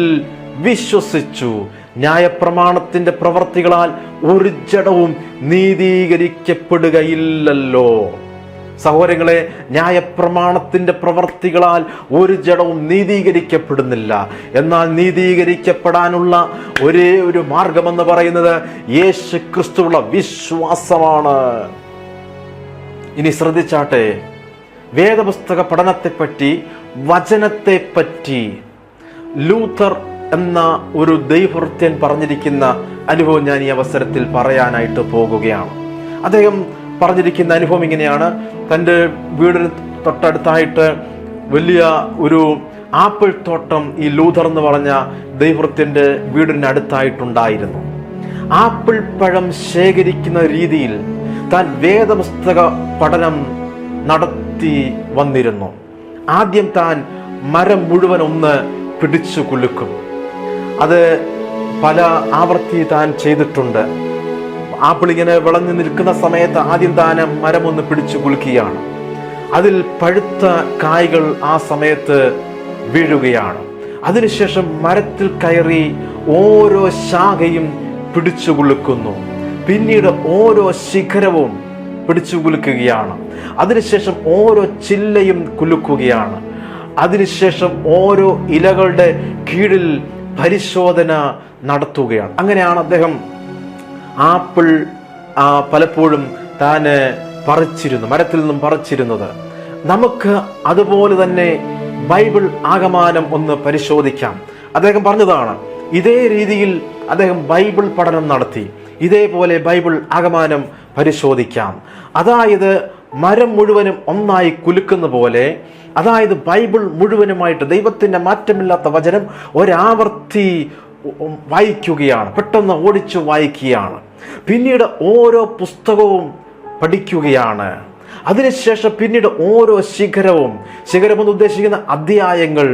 വിശ്വസിച്ചു. ന്യായപ്രമാണത്തിന്റെ പ്രവർത്തികളാൽ ഒരു ജഡവും നീതീകരിക്കപ്പെടുകയില്ലല്ലോ. സഹോദരങ്ങളെ ന്യായപ്രമാണത്തിന്റെ പ്രവർത്തികളാൽ ഒരു ജഡവും നീതീകരിക്കപ്പെടുന്നില്ല. എന്നാൽ നീതീകരിക്കപ്പെടാനുള്ള ഒരേ ഒരു മാർഗമെന്ന് പറയുന്നത് യേശു ക്രിസ്തുവുള്ള വിശ്വാസമാണ്. ഇനി ശ്രദ്ധിച്ചാട്ടെ വേദപുസ്തക പഠനത്തെപ്പറ്റി വചനത്തെപ്പറ്റി ലൂത്തർ എന്ന ഒരു ദൈവൃത്യൻ പറഞ്ഞിരിക്കുന്ന അനുഭവം ഞാൻ ഈ അവസരത്തിൽ പറയാനായിട്ട് പോകുകയാണ്. അദ്ദേഹം പറഞ്ഞിരിക്കുന്ന അനുഭവം ഇങ്ങനെയാണ്. തന്റെ വീടിന് തൊട്ടടുത്തായിട്ട് വലിയ ഒരു ആപ്പിൾ തോട്ടം ഈ ലൂഥർ എന്ന് പറഞ്ഞ ദൈവത്തിന്റെ വീടിന് അടുത്തായിട്ടുണ്ടായിരുന്നു. ആപ്പിൾ പഴം ശേഖരിക്കുന്ന രീതിയിൽ താൻ വേദപുസ്തക പഠനം നടത്തി വന്നിരുന്നു. ആദ്യം താൻ മരം മുഴുവൻ ഒന്ന് പിടിച്ചു കുലുക്കും. അത് പല ആവർത്തി താൻ ചെയ്തിട്ടുണ്ട്. ആപ്പിൾ ഇങ്ങനെ വിളഞ്ഞു നിൽക്കുന്ന സമയത്ത് ആദ്യം താൻ മരമൊന്ന് പിടിച്ചു കുലുക്കുകയാണ് അതിൽ പഴുത്ത കായ്കൾ ആ സമയത്ത് വീഴുകയാണ്. അതിനുശേഷം മരത്തിൽ കയറി ഓരോ ശാഖയും പിടിച്ചു കുലുക്കുന്നു. പിന്നീട് ഓരോ ശിഖരവും പിടിച്ചു കുലുക്കുകയാണ്. അതിനുശേഷം ഓരോ ചില്ലയും കുലുക്കുകയാണ്. അതിനുശേഷം ഓരോ ഇലകളുടെ കീഴിൽ പരിശോധന നടത്തുകയാണ്. അങ്ങനെയാണ് അദ്ദേഹം ആപ്പിൾ ആ, പലപ്പോഴും താൻ പറിച്ചിരുന്നു മരത്തിൽ നിന്നും പറിച്ചിരുന്നത്. നമുക്ക് അതുപോലെ തന്നെ ബൈബിൾ ആകമാനം ഒന്ന് പരിശോധിക്കാം. അദ്ദേഹം പറഞ്ഞതാണ് ഇതേ രീതിയിൽ അദ്ദേഹം ബൈബിൾ പഠനം നടത്തി. ഇതേപോലെ ബൈബിൾ ആകമാനം പരിശോധിക്കാം. അതായത് മരം മുഴുവനും ഒന്നായി കുലുക്കുന്ന പോലെ അതായത് ബൈബിൾ മുഴുവനുമായിട്ട് ദൈവത്തിന്റെ മാറ്റമില്ലാത്ത വചനം ഒരാവർത്തി വായിക്കുകയാണ്. പെട്ടെന്ന് ഓടിച്ചു വായിക്കുകയാണ്. പിന്നീട് ഓരോ പുസ്തകവും പഠിക്കുകയാണ്. അതിനുശേഷം പിന്നീട് ഓരോ ശിഖരവും ശിഖരം എന്ന് ഉദ്ദേശിക്കുന്ന അധ്യായങ്ങൾ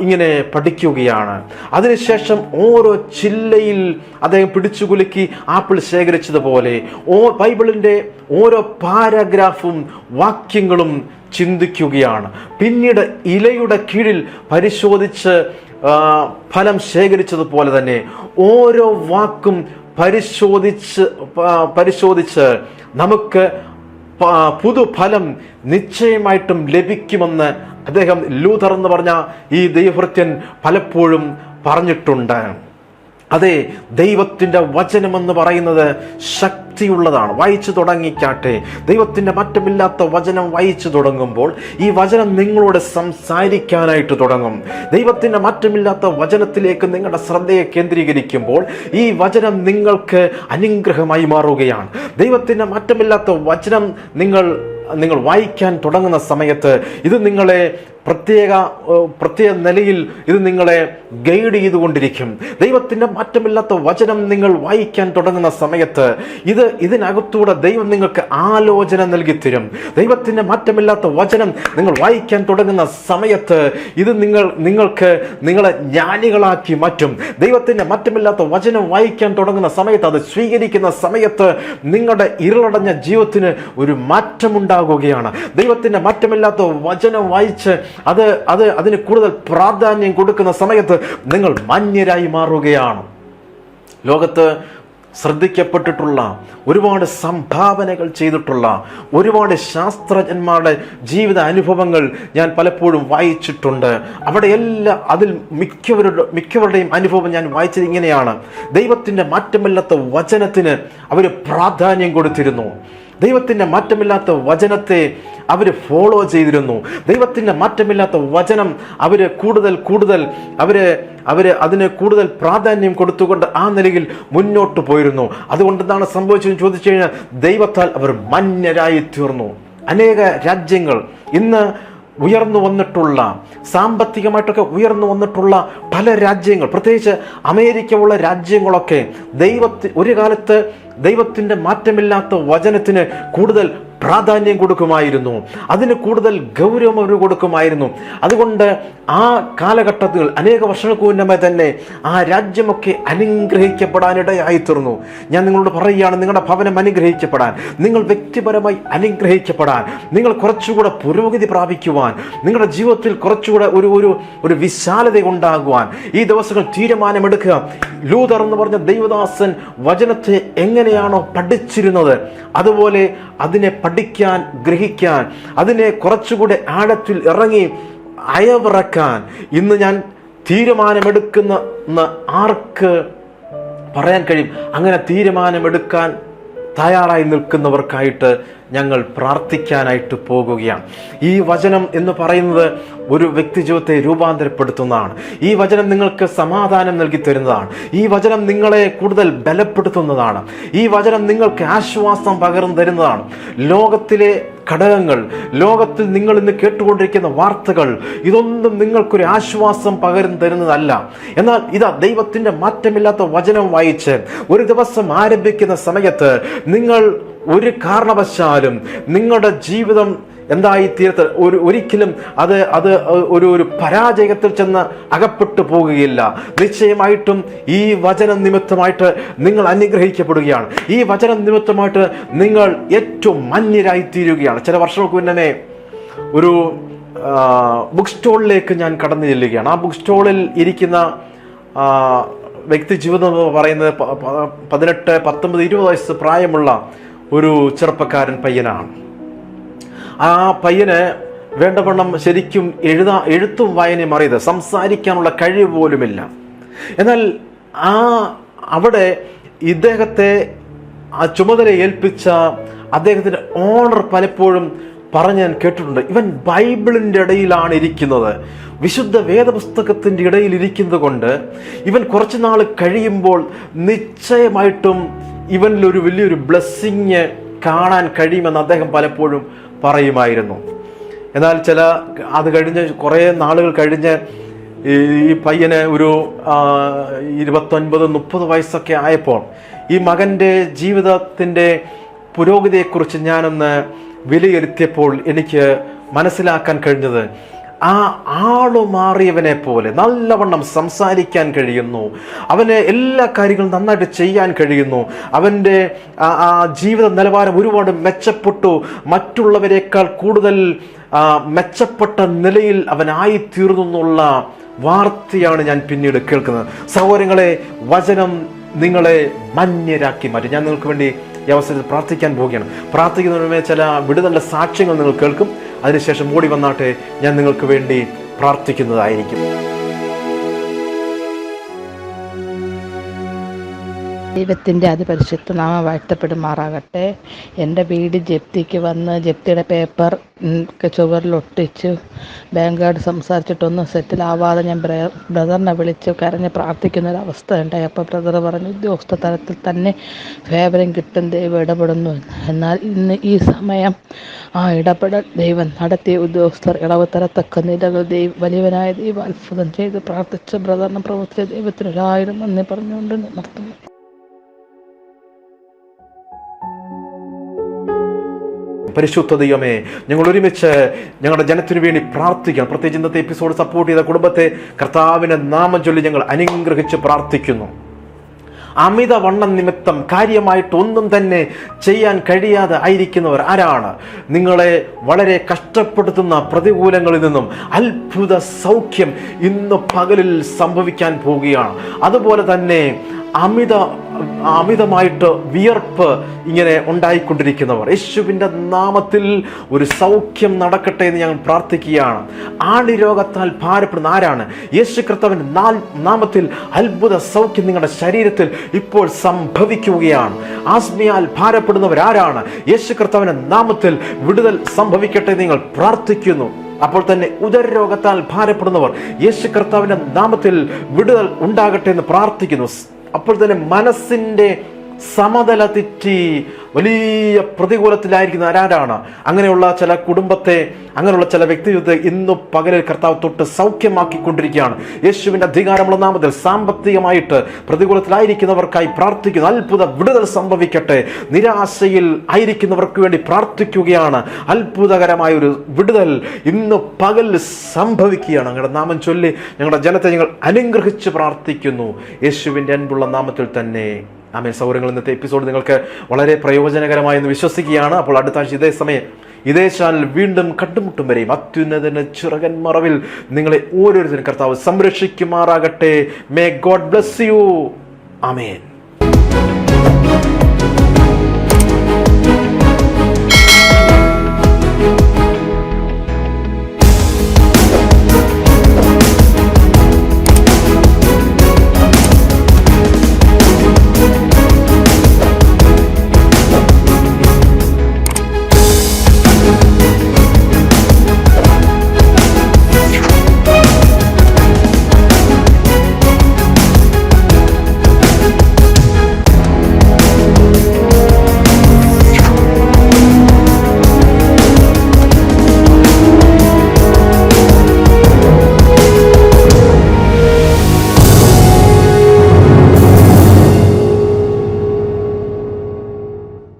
ഇങ്ങനെ പഠിക്കുകയാണ്. അതിനുശേഷം ഓരോ ചില്ലയിൽ അദ്ദേഹം പിടിച്ചു കുലുക്കി ആപ്പിൾ ശേഖരിച്ചതുപോലെ ഓ ബൈബിളിന്റെ ഓരോ പാരഗ്രാഫും വാക്യങ്ങളും ചിന്തിക്കുകയാണ്. പിന്നീട് ഇലയുടെ കീഴിൽ പരിശോധിച്ച് ഫലം ശേഖരിച്ചതുപോലെ തന്നെ ഓരോ വാക്കും പരിശോധിച്ച് പരിശോധിച്ച് നമുക്ക് പുതുഫലം നിശ്ചയമായിട്ടും ലഭിക്കുമെന്ന് അദ്ദേഹം ലൂഥർ എന്ന് പറഞ്ഞ ഈ ദൈവഭൃത്യൻ പലപ്പോഴും പറഞ്ഞിട്ടുണ്ട്. അതെ ദൈവത്തിന്റെ വചനമെന്ന് പറയുന്നത് ശക്തിയുള്ളതാണ്. വായിച്ചു തുടങ്ങിക്കാട്ടെ. ദൈവത്തിന്റെ മാറ്റമില്ലാത്ത വചനം വായിച്ചു തുടങ്ങുമ്പോൾ ഈ വചനം നിങ്ങളോട് സംസാരിക്കാനായിട്ട് തുടങ്ങും. ദൈവത്തിന്റെ മാറ്റമില്ലാത്ത വചനത്തിലേക്ക് നിങ്ങളുടെ ശ്രദ്ധയെ കേന്ദ്രീകരിക്കുമ്പോൾ ഈ വചനം നിങ്ങൾക്ക് അനുഗ്രഹമായി മാറുകയാണ്. ദൈവത്തിന്റെ മാറ്റമില്ലാത്ത വചനം നിങ്ങൾ നിങ്ങൾ വായിക്കാൻ തുടങ്ങുന്ന സമയത്ത് ഇത് നിങ്ങളെ പ്രത്യേക പ്രത്യേക നിലയിൽ ഇത് നിങ്ങളെ ഗൈഡ് ചെയ്തുകൊണ്ടിരിക്കും. ദൈവത്തിന്റെ മാറ്റമില്ലാത്ത വചനം നിങ്ങൾ വായിക്കാൻ തുടങ്ങുന്ന സമയത്ത് ഇത് ഇതിനകത്തൂടെ ദൈവം നിങ്ങൾക്ക് ആലോചന നൽകി തരും. ദൈവത്തിന്റെ മാറ്റമില്ലാത്ത വചനം നിങ്ങൾ വായിക്കാൻ തുടങ്ങുന്ന സമയത്ത് ഇത് നിങ്ങൾ നിങ്ങൾക്ക് നിങ്ങളെ ജ്ഞാനികളാക്കി മാറ്റും. ദൈവത്തിന്റെ മാറ്റമില്ലാത്ത വചനം വായിക്കാൻ തുടങ്ങുന്ന സമയത്ത് അത് സ്വീകരിക്കുന്ന സമയത്ത് നിങ്ങളുടെ ഇരുളടഞ്ഞ ജീവിതത്തിന് ഒരു മാറ്റമുണ്ടാകുകയാണ്. ദൈവത്തിന്റെ മാറ്റമില്ലാത്ത വചനം വായിച്ച് അത് അത് അതിന് കൂടുതൽ പ്രാധാന്യം കൊടുക്കുന്ന സമയത്ത് നിങ്ങൾ മാന്യരായി മാറുകയാണ്. ലോകത്ത് ശ്രദ്ധിക്കപ്പെട്ടിട്ടുള്ള ഒരുപാട് സംഭാവനകൾ ചെയ്തിട്ടുള്ള ഒരുപാട് ശാസ്ത്രജ്ഞന്മാരുടെ ജീവിത അനുഭവങ്ങൾ ഞാൻ പലപ്പോഴും വായിച്ചിട്ടുണ്ട്. അവിടെ എല്ലാ അതിൽ മിക്കവരുടെ മിക്കവരുടെയും അനുഭവം ഞാൻ വായിച്ചത് ഇങ്ങനെയാണ്. ദൈവത്തിന്റെ മാറ്റമില്ലാത്ത വചനത്തിന് അവർ പ്രാധാന്യം കൊടുത്തിരുന്നു. ദൈവത്തിന്റെ മാറ്റമില്ലാത്ത വചനത്തെ അവർ ഫോളോ ചെയ്തിരുന്നു. ദൈവത്തിന്റെ മാറ്റമില്ലാത്ത വചനം അവർ കൂടുതൽ കൂടുതൽ അവർ അവർ അതിന് കൂടുതൽ പ്രാധാന്യം കൊടുത്തുകൊണ്ട് ആ നിലയിൽ മുന്നോട്ട് പോയിരുന്നു. അതുകൊണ്ട് എന്താണ് സംഭവിച്ചതെന്ന് ചോദിച്ചു കഴിഞ്ഞാൽ ദൈവത്താൽ അവർ മന്യരായി തീർന്നു. അനേക രാജ്യങ്ങൾ ഇന്ന് ഉയർന്നു വന്നിട്ടുള്ള സാമ്പത്തികമായിട്ടൊക്കെ ഉയർന്നു വന്നിട്ടുള്ള പല രാജ്യങ്ങൾ പ്രത്യേകിച്ച് അമേരിക്ക ഉള്ള രാജ്യങ്ങളൊക്കെ ദൈവത്തി ഒരു കാലത്ത് ദൈവത്തിന്റെ മാറ്റമില്ലാത്ത വചനത്തിന് കൂടുതൽ പ്രാധാന്യം കൊടുക്കുമായിരുന്നു. അതിന് കൂടുതൽ ഗൗരവം അവർ കൊടുക്കുമായിരുന്നു. അതുകൊണ്ട് ആ കാലഘട്ടത്തിൽ അനേക വർഷങ്ങൾക്ക് മുന്നമേ തന്നെ ആ രാജ്യമൊക്കെ അനുഗ്രഹിക്കപ്പെടാനിടയായിത്തീർന്നു. ഞാൻ നിങ്ങളോട് പറയുകയാണ് നിങ്ങളുടെ ഭവനം അനുഗ്രഹിക്കപ്പെടാൻ നിങ്ങൾ വ്യക്തിപരമായി അനുഗ്രഹിക്കപ്പെടാൻ നിങ്ങൾ കുറച്ചുകൂടെ പുരോഗതി പ്രാപിക്കുവാൻ നിങ്ങളുടെ ജീവിതത്തിൽ കുറച്ചുകൂടെ ഒരു ഒരു ഒരു വിശാലത ഉണ്ടാകുവാൻ ഈ ദിവസങ്ങൾ തീരുമാനമെടുക്കുക. ലൂതർ എന്ന് പറഞ്ഞ ദൈവദാസൻ വചനത്തെ എങ്ങനെയാണോ പഠിച്ചിരുന്നത് അതുപോലെ അതിനെ പഠിക്കാൻ ഗ്രഹിക്കാൻ അതിനെ കുറച്ചുകൂടെ ആഴത്തിൽ ഇറങ്ങി അയവിറക്കാൻ. ഇന്ന് ഞാൻ തീരുമാനമെടുക്കുന്ന ആർക്ക് പറയാൻ കഴിയും? അങ്ങനെ തീരുമാനമെടുക്കാൻ തയ്യാറായി നിൽക്കുന്നവർക്കായിട്ട് ഞങ്ങൾ പ്രാർത്ഥിക്കാനായിട്ട് പോകുകയാണ്. ഈ വചനം എന്ന് പറയുന്നത് ഒരു വ്യക്തി ജീവിതത്തെ രൂപാന്തരപ്പെടുത്തുന്നതാണ്. ഈ വചനം നിങ്ങൾക്ക് സമാധാനം നൽകി തരുന്നതാണ്. ഈ വചനം നിങ്ങളെ കൂടുതൽ ബലപ്പെടുത്തുന്നതാണ്. ഈ വചനം നിങ്ങൾക്ക് ആശ്വാസം പകർന്നു തരുന്നതാണ്. ലോകത്തിലെ ഘടകങ്ങൾ ലോകത്തിൽ നിങ്ങൾ ഇന്ന് കേട്ടുകൊണ്ടിരിക്കുന്ന വാർത്തകൾ ഇതൊന്നും നിങ്ങൾക്കൊരു ആശ്വാസം പകർന്നു തരുന്നതല്ല. എന്നാൽ ഇതാ ദൈവത്തിന്റെ മാറ്റമില്ലാത്ത വചനം വായിച്ച് ഒരു ദിവസം ആരംഭിക്കുന്ന സമയത്ത് നിങ്ങൾ ഒരു കാരണവശാലും നിങ്ങളുടെ ജീവിതം എന്തായി തീരത്ത് ഒരു ഒരിക്കലും അത് അത് ഒരു ഒരു പരാജയത്തിൽ ചെന്ന് അകപ്പെട്ടു പോകുകയില്ല. നിശ്ചയമായിട്ടും ഈ വചന നിമിത്തമായിട്ട് നിങ്ങൾ അനുഗ്രഹിക്കപ്പെടുകയാണ്. ഈ വചന നിമിത്തമായിട്ട് നിങ്ങൾ ഏറ്റവും മന്യരായി തീരുകയാണ് ചില വർഷങ്ങൾക്ക് മുന്നേ ഒരു ബുക്ക് സ്റ്റോളിലേക്ക് ഞാൻ കടന്നു ചെല്ലുകയാണ്. ആ ബുക്ക് സ്റ്റോളിൽ ഇരിക്കുന്ന വ്യക്തി ജീവിതം പറയുന്നത് പതിനെട്ട് പത്തൊമ്പത് ഇരുപത് വയസ്സ് പ്രായമുള്ള ഒരു ചെറുപ്പക്കാരൻ പയ്യനാണ്. ആ പയ്യന് വേണ്ടവണ്ണം ശരിക്കും എഴുതാ എഴുത്തും വായനയും അറിയത് സംസാരിക്കാനുള്ള കഴിവ് പോലുമില്ല. എന്നാൽ ആ അവിടെ ഇദ്ദേഹത്തെ ആ ചുമതല ഏൽപ്പിച്ച അദ്ദേഹത്തിന്റെ ഓണർ പലപ്പോഴും പറഞ്ഞ് ഞാൻ കേട്ടിട്ടുണ്ട്. ഇവൻ ബൈബിളിന്റെ ഇടയിലാണ് ഇരിക്കുന്നത്. വിശുദ്ധ വേദപുസ്തകത്തിന്റെ ഇടയിൽ ഇരിക്കുന്നത് കൊണ്ട് ഇവൻ കുറച്ച് നാൾ കഴിയുമ്പോൾ നിശ്ചയമായിട്ടും ഇവനിലൊരു വലിയൊരു ബ്ലെസ്സിങ് കാണാൻ കഴിയുമെന്ന് അദ്ദേഹം പലപ്പോഴും പറയുമായിരുന്നു. എന്നാൽ ചില അത് കഴിഞ്ഞ് കുറേ നാളുകൾ കഴിഞ്ഞ് ഈ പയ്യനെ ഒരു ഇരുപത്തൊൻപത് മുപ്പത് വയസ്സൊക്കെ ആയപ്പോൾ ഈ മകന്റെ ജീവിതത്തിന്റെ പുരോഗതിയെക്കുറിച്ച് ഞാനൊന്ന് വിലയിരുത്തിയപ്പോൾ എനിക്ക് മനസ്സിലാക്കാൻ കഴിഞ്ഞത് ആ ആളു മാറിയവനെ പോലെ നല്ലവണ്ണം സംസാരിക്കാൻ കഴിയുന്നു. അവന് എല്ലാ കാര്യങ്ങളും നന്നായിട്ട് ചെയ്യാൻ കഴിയുന്നു. അവന്റെ ആ- ജീവിത നിലവാരം ഒരുപാട് മെച്ചപ്പെട്ടു. മറ്റുള്ളവരെക്കാൾ കൂടുതൽ മെച്ചപ്പെട്ട നിലയിൽ അവനായിത്തീർന്നു എന്നുള്ള വാർത്തയാണ് ഞാൻ പിന്നീട് കേൾക്കുന്നത്. സഹോദരങ്ങളെ വചനം നിങ്ങളെ മന്യരാക്കി മാറ്റും. ഞാൻ നിങ്ങൾക്ക് വേണ്ടി ഈ അവസരത്തിൽ പ്രാർത്ഥിക്കാൻ പോവുകയാണ്. പ്രാർത്ഥിക്കുന്നതിന് മുമ്പേ ചില വിടുതലിന്റെ സാക്ഷ്യങ്ങൾ നിങ്ങൾ കേൾക്കും. അതിനുശേഷം ഓടി വന്നാട്ടെ ഞാൻ നിങ്ങൾക്ക് വേണ്ടി പ്രാർത്ഥിക്കുന്നതായിരിക്കും. ദൈവത്തിന്റെ അതിപരിശുദ്ധ നാമ വാഴ്ത്തപ്പെടുമാറാകട്ടെ. എന്റെ വീട് ജപ്തിക്ക് വന്ന് ജപ്തിയുടെ പേപ്പർ ചുവരിൽ ഒട്ടിച്ച് സംസാരിച്ചിട്ടൊന്നും സെറ്റിലാവാതെ ഞാൻ ബ്ര- ബ്രദറിനെ വിളിച്ച് കരഞ്ഞ് പ്രാർത്ഥിക്കുന്ന ഒരു അവസ്ഥ ഉണ്ടായി. അപ്പോൾ ബ്രദർ പറഞ്ഞു ഉദ്യോഗസ്ഥ തലത്തിൽ തന്നെ ഫേവരം കിട്ടും ദൈവം ഇടപെടുന്നു. എന്നാൽ ഇന്ന് ഈ സമയം ആ ഇടപെടൽ ദൈവം നടത്തിയ ഉദ്യോഗസ്ഥർ ഇളവ് തരത്തക്ക നിലകൾ ദൈവം വലിയവനായ ദൈവം അത്ഭുതം ചെയ്ത് പ്രാർത്ഥിച്ച ബ്രദറിനെ പ്രവർത്തിച്ച ദൈവത്തിന് ഒരായിരം നന്ദി പറഞ്ഞുകൊണ്ട് നിർത്തുന്നു പരിശുദ്ധ ദൈവമേ ഞങ്ങൾ ഒരുമിച്ച് ഞങ്ങളുടെ ജനത്തിനു വേണ്ടി പ്രാർത്ഥിക്കണം. പ്രത്യേകിച്ച് ഇന്നത്തെ എപ്പിസോഡ് സപ്പോർട്ട് ചെയ്ത കുടുംബത്തെ കർത്താവിനെ നാമം ചൊല്ലി ഞങ്ങൾ അനുഗ്രഹിച്ച് പ്രാർത്ഥിക്കുന്നു. അമിത വണ്ണം നിമിത്തം കാര്യമായിട്ട് ഒന്നും തന്നെ ചെയ്യാൻ കഴിയാതെ ആയിരിക്കുന്നവർ ആരാണ്? നിങ്ങളെ വളരെ കഷ്ടപ്പെടുത്തുന്ന പ്രതികൂലങ്ങളിൽ നിന്നും അത്ഭുത സൗഖ്യം ഇന്ന് പകലിൽ സംഭവിക്കാൻ പോവുകയാണ്. അതുപോലെ തന്നെ അമിത അമിതമായിട്ട് വിയർപ്പ് ഇങ്ങനെ ഉണ്ടായിക്കൊണ്ടിരിക്കുന്നവർ. യേശുവിന്റെ നാമത്തിൽ ഒരു സൗഖ്യം നടക്കട്ടെ എന്ന് ഞങ്ങൾ പ്രാർത്ഥിക്കുകയാണ്. ആണിരോഗത്താൽ ഭാരപ്പെടുന്ന ആരാണ്? യേശു കർത്താവിന്റെ നാമത്തിൽ അത്ഭുത സൗഖ്യം നിങ്ങളുടെ ശരീരത്തിൽ ഇപ്പോൾ സംഭവിക്കുകയാണ്. ആസ്മിയാൽ ഭാരപ്പെടുന്നവർ ആരാണ്? യേശു കർത്താവിന്റെ നാമത്തിൽ വിടുതൽ സംഭവിക്കട്ടെ നിങ്ങൾ പ്രാർത്ഥിക്കുന്നു. അപ്പോൾ തന്നെ ഉദരരോഗത്താൽ ഭാരപ്പെടുന്നവർ യേശു കർത്താവിന്റെ നാമത്തിൽ വിടുതൽ ഉണ്ടാകട്ടെ എന്ന് പ്രാർത്ഥിക്കുന്നു. അപ്പോൾ തന്നെ മനസ്സിന്റെ സമതല തെറ്റി വലിയ പ്രതികൂലത്തിലായിരിക്കുന്ന ആരാരാണ് അങ്ങനെയുള്ള ചില കുടുംബത്തെ അങ്ങനെയുള്ള ചില വ്യക്തിത്വത്തെ ഇന്നു പകലിൽ കർത്താവ് തൊട്ട് സൗഖ്യമാക്കിക്കൊണ്ടിരിക്കുകയാണ്. യേശുവിന്റെ അധികാരമുള്ള നാമത്തിൽ സാമ്പത്തികമായിട്ട് പ്രതികൂലത്തിലായിരിക്കുന്നവർക്കായി പ്രാർത്ഥിക്കുന്നു. അത്ഭുത വിടുതൽ സംഭവിക്കട്ടെ. നിരാശയിൽ ആയിരിക്കുന്നവർക്ക് വേണ്ടി പ്രാർത്ഥിക്കുകയാണ്. അത്ഭുതകരമായ ഒരു വിടുതൽ ഇന്ന് പകൽ സംഭവിക്കുകയാണ്. ഞങ്ങളുടെ നാമം ചൊല്ലി ഞങ്ങളുടെ ജനത്തെ ഞങ്ങൾ അനുഗ്രഹിച്ച് പ്രാർത്ഥിക്കുന്നു. യേശുവിന്റെ അൻപുള്ള നാമത്തിൽ തന്നെ. ആമേൻ. സൗകര്യങ്ങൾ ഇന്നത്തെ എപ്പിസോഡ് നിങ്ങൾക്ക് വളരെ പ്രയോജനകരമായെന്ന് വിശ്വസിക്കുകയാണ്. അപ്പോൾ അടുത്ത ആഴ്ച ഇതേ സമയം ഇതേ ചാനൽ വീണ്ടും കണ്ടുമുട്ടും വരെയും. അത്യുന്നത ചിറകൻ മറവിൽ നിങ്ങളെ ഓരോരുത്തരും കർത്താവ് സംരക്ഷിക്കുമാറാകട്ടെ. May God bless you amen.